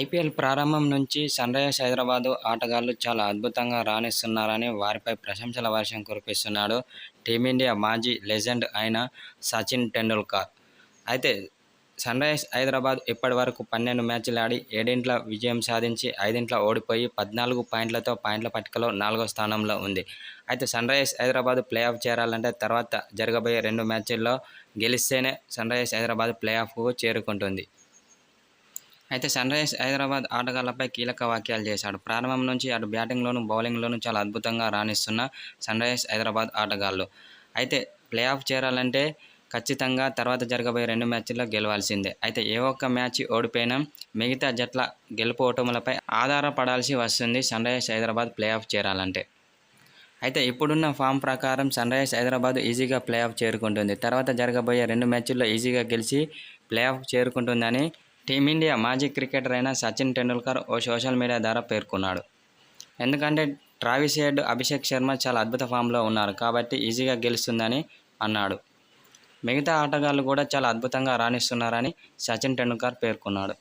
IPL ప్రారంభం నుంచి sun Risers Hyderabad ఆటగాళ్ళు చాలా అద్భుతంగా రాణిస్తున్నారని వారిపై ప్రశంసల వర్షం కురిపిస్తున్నాడు టీమిండియా మాజీ లెజెండ్ అయిన సచిన్ టెండూల్కర్. అయితే సన్ రైజర్స్ హైదరాబాద్ ఇప్పటి వరకు పన్నెండు మ్యాచ్లు ఆడి ఏడింట్ల విజయం సాధించి ఐదింట్ల ఓడిపోయి పద్నాలుగు పాయింట్లతో పాయింట్ల పట్టికలో నాలుగో స్థానంలో ఉంది. అయితే Sunrisers Hyderabad play of చేరాలంటే తర్వాత జరగబోయే రెండు మ్యాచ్ల్లో గెలిస్తేనే సన్ రైజర్స్ హైదరాబాద్ ప్లే ఆఫ్కు చేరుకుంటుంది. అయితే సన్ రైజర్స్ హైదరాబాద్ ఆటగాళ్ళపై కీలక వ్యాఖ్యలు చేశాడు. ప్రారంభం నుంచి అటు బ్యాటింగ్లోనూ బౌలింగ్లోనూ చాలా అద్భుతంగా రాణిస్తున్న సన్ రైజర్స్ హైదరాబాద్ ఆటగాళ్ళు అయితే ప్లే ఆఫ్ చేరాలంటే ఖచ్చితంగా తర్వాత జరగబోయే రెండు మ్యాచ్ల్లో గెలవాల్సిందే. అయితే ఏ ఒక్క మ్యాచ్ ఓడిపోయినా మిగతా జట్ల గెలుపు ఓటములపై ఆధారపడాల్సి వస్తుంది Sunrisers Hyderabad play of చేరాలంటే. అయితే ఇప్పుడున్న ఫామ్ ప్రకారం సన్ రైజర్స్ హైదరాబాద్ ఈజీగా ప్లే ఆఫ్ చేరుకుంటుంది. తర్వాత జరగబోయే రెండు మ్యాచ్ల్లో ఈజీగా గెలిచి ప్లే ఆఫ్ చేరుకుంటుందని టీమిండియా మాజీ క్రికెటర్ అయిన సచిన్ టెండూల్కర్ ఓ సోషల్ మీడియా ద్వారా పేర్కొన్నాడు. ఎందుకంటే ట్రావిస్ హెడ్ అభిషేక్ శర్మ చాలా అద్భుత ఫామ్లో ఉన్నారు కాబట్టి ఈజీగా గెలుస్తుందని అన్నాడు. మిగతా ఆటగాళ్ళు కూడా చాలా అద్భుతంగా రాణిస్తున్నారని సచిన్ టెండూల్కర్ పేర్కొన్నాడు.